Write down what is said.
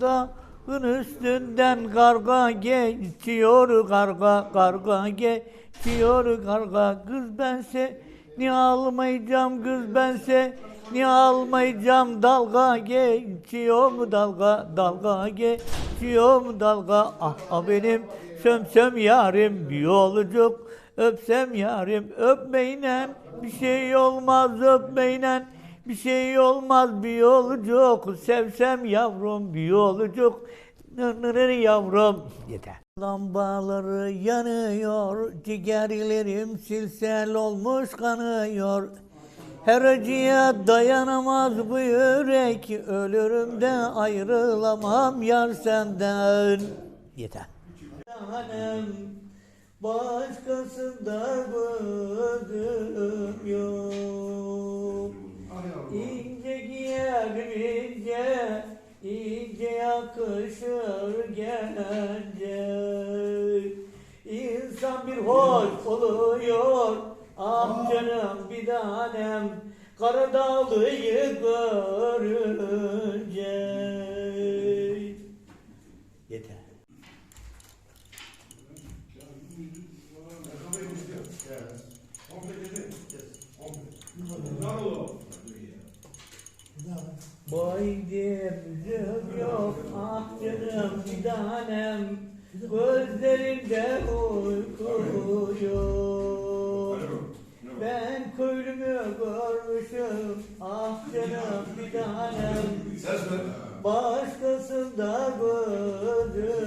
Dağın üstünden karga geçiyor karga karga geçiyor karga. Kız bense ni almayacağım kız bense ni almayacağım. Dalga geçiyor mu dalga dalga geçiyor mu dalga? Ah, ah benim sömsöm yarim bir yolcuk öpsem yarim öpmeynen bir şey olmaz öpmeynen bir şey olmaz bir yolcuk sevsem yavrum bir yolcuk nır nır yavrum yeter. Lambaları yanıyor, ciğerlerim silsel olmuş kanıyor. Her acıya dayanamaz bu yürek, ölürüm de ayrılamam yar senden. Yeter. Tanem, başkasında gözüm gence. İnsan bir hoş oluyor, ah canım bir tanem, Karadağlı'yı görünce. Boydim yüzüm yok ah canım bir tanem Gözlerimde uyku yok Ben köylümü görmüşüm ah canım bir tanem Başkasında gözüm